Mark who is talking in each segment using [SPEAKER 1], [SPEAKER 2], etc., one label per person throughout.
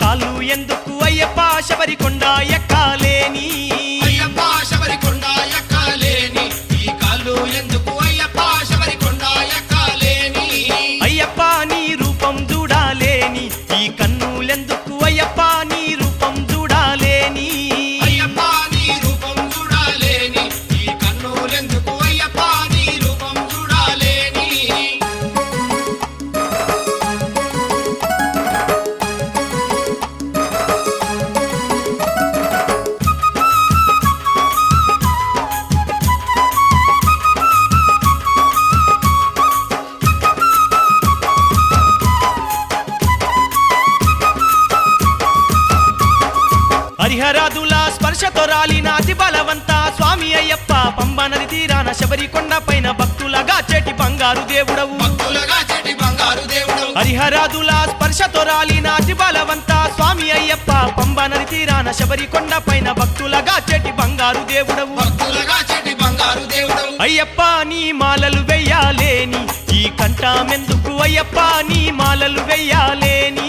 [SPEAKER 1] కాళ్ళు ఎందుకు అయ్యప్ప? శబరికొండ ఎక్కాలేని హరిహరాదుల స్పర్శతో రాలిన అతి బలవంత. స్వామి అయ్యప్ప పంబ నది తీరాన శబరికొండ పైన భక్తులగా చెటి బంగారు దేవుడవు. హరిహరాదుల స్పర్శతో రాలిన అతి బలవంత. స్వామి అయ్యప్ప పంబ నది తీరాన శబరికొండ పైన భక్తులగా చెటి బంగారు దేవుడవు. అయ్యప్ప నీ మాలలు వెయ్యాలేని. ఈ కంఠమెందుకు అయ్యప్ప నీ మాలలు వెయ్యాలేని.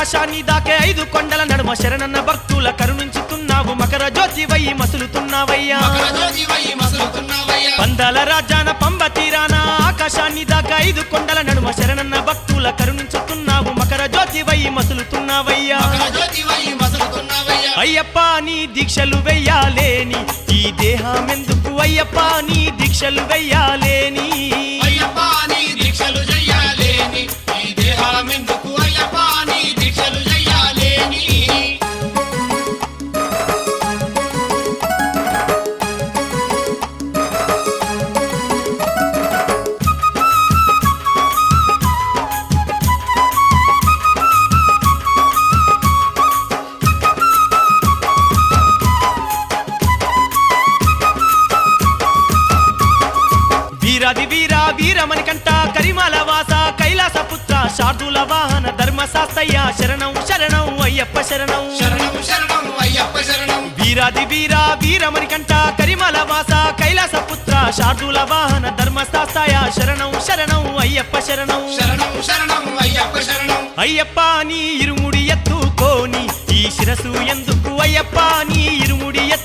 [SPEAKER 1] ఆకాశాన్ని దాకే ఐదు కొండల నడుమ శరణన్న భక్తుల కరుణించుతున్నావు. మకర జ్యోతి వయ్యి మసులుతున్నావయ్యా.
[SPEAKER 2] మకర జ్యోతి
[SPEAKER 1] పందాల రాజాన పంబ తీరాన ఆకాశాన్ని దాకా ఐదు కొండల నడుమ శరణన్న భక్తుల కరుణించుతున్నావు. మకర జ్యోతి వయ్యి మసులుతున్నావయ్యా.
[SPEAKER 2] మకర
[SPEAKER 1] అయ్యప్ప నీ దీక్షలు వెయ్యాలేని. ఈ దేహమెందుకు అయ్యప్ప నీ దీక్షలు వెయ్యాలేని?
[SPEAKER 2] అయ్యప్ప
[SPEAKER 1] శార్దుల వాహన ధర్మ శాస్తయ్య శరణం శరణం అయ్యప్ప శరణం.
[SPEAKER 2] శరణం శరణం అయ్యప్ప శరణం.
[SPEAKER 1] వీరాది వీరా వీరమణి కంట కరిమాల వాస కైలాస పుత్ర శార్దుల వాహన ధర్మ శాస్తయ్య శరణం శరణం అయ్యప్ప శరణం.
[SPEAKER 2] శరణం శరణం అయ్యప్ప శరణం.
[SPEAKER 1] అయ్యప్ప నీ ఇరుముడి ఎత్తుకోని. ఈ శిరసు ఎందుకు అయ్యప్ప నీ ఇరుముడి ఎత్తుకోని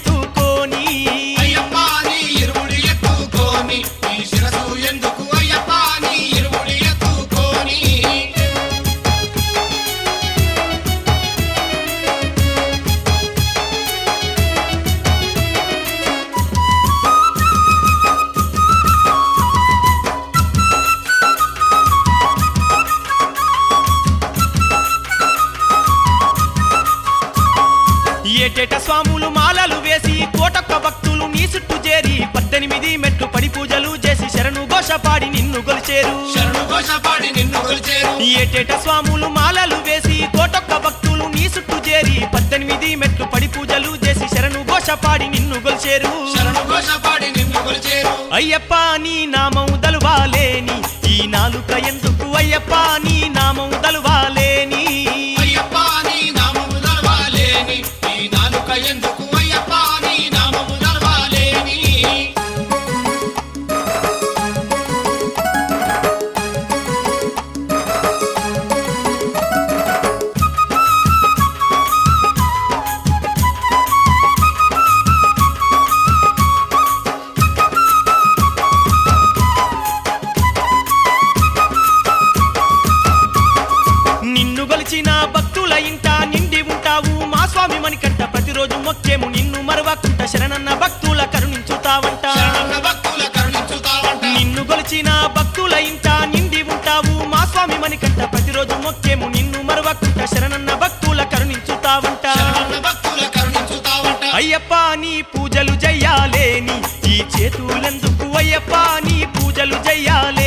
[SPEAKER 1] ఏటేట స్వాములు మాలలు వేసి కోటొక్క భక్తులు నీ చుట్టూ చేరి పద్దెనిమిది మెట్లు పడి పూజలు చేసి శరణు ఘోష పాడి నిన్ను గొలిచేరు.
[SPEAKER 2] శరణు ఘోష పాడి నిన్ను కొలిచేరు
[SPEAKER 1] ఏటేట స్వాములు మాలలు వేసి కోటొక్క భక్తులు నీ చుట్టూ చేరి పద్దెనిమిది మెట్లు పడి పూజలు చేసి శరణు ఘోష పాడి నిన్ను గొలిచేరు.
[SPEAKER 2] శరణు ఘోష పాడి నిన్ను కొలిచేరు
[SPEAKER 1] అయ్యప్ప నీ నామం దలువాలేని ఈ నాలుక ఎందుకు అయ్యప్ప నీ నామం దలువాలేని గొలిచిన భక్తుల ఇంట నిండి ఉంటావు. మా స్వామి మణికంట ప్రతిరోజు మొక్కేము. నిన్ను మరవకుంట శరణన్న భక్తుల కరుణించుతావంట. నిన్ను గొలిచిన భక్తుల ఇంట నిండి ఉంటావు. మా స్వామి మణికంట ప్రతిరోజు మొక్కేము. నిన్ను మరవకుంట శరణన్న భక్తుల కరుణించుతావంట. అయ్యప్ప నీ పూజలు జయ్యాలేని ఈ చేతులెందుకు అయ్యప్ప నీ పూజలు జయ్యాలేని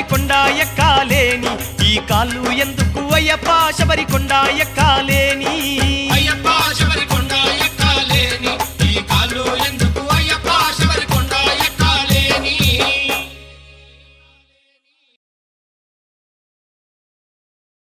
[SPEAKER 1] శబరి కొండ ఎక్కాలేని ఈ కాళ్ళు ఎందుకు అయ్యప్ప? శబరి కొండ ఎక్కాలేని
[SPEAKER 2] అయ్యప్ప శబరి